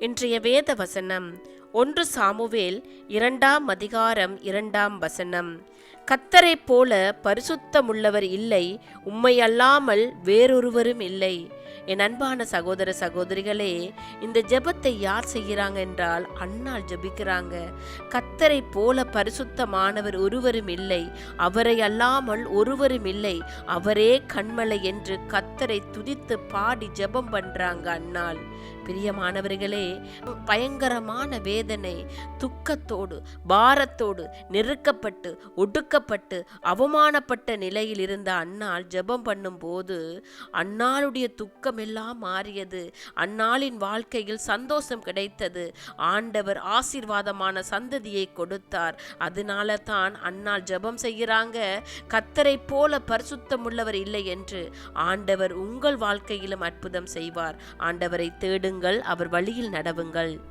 இன்றைய வேத வசனம் ஒன்று சாமுவேல் இரண்டாம் அதிகாரம் இரண்டாம் வசனம். கத்தரைப் போல பரிசுத்தமுள்ளவர் இல்லை உம்மை அல்லாமல் வேறொருவரும் இல்லை. என் அன்பான சகோதர சகோதரிகளே இந்த ஜெபத்தை யார் செய்கிறாங்க என்றால் அண்ணால் ஜெபிக்கிறாங்க. கத்தரை போல பரிசுத்தமானவர் ஒருவரும் இல்லை. அவரை அல்லாமல் ஒருவரும் இல்லை. அவரே கண்மலை என்று கத்தரை துதித்து பாடி ஜெபம் பண்றாங்க அண்ணால். பிரியமானவர்களே பயங்கரமான வேதனை துக்கத்தோடு பாரத்தோடு நெருக்கப்பட்டு ஒடுக்கப்பட்டு அவமானப்பட்ட நிலையில் இருந்த அன்னாள் ஜெபம் பண்ணும்போது அண்ணாளுடைய துக்க துக்கமெல்லாம் மாறியது. அந்நாளின் வாழ்க்கையில் சந்தோஷம் கிடைத்தது. ஆண்டவர் ஆசீர்வாதமான சந்ததியை கொடுத்தார். அதனால தான் அந்நாள் ஜெபம் செய்கிறாங்க. கத்தரை போல பரிசுத்தமுள்ளவர் இல்லை என்று. ஆண்டவர் உங்கள் வாழ்க்கையிலும் அற்புதம் செய்வார். ஆண்டவரை தேடுங்கள் அவர் வழியில் நடவுங்கள்.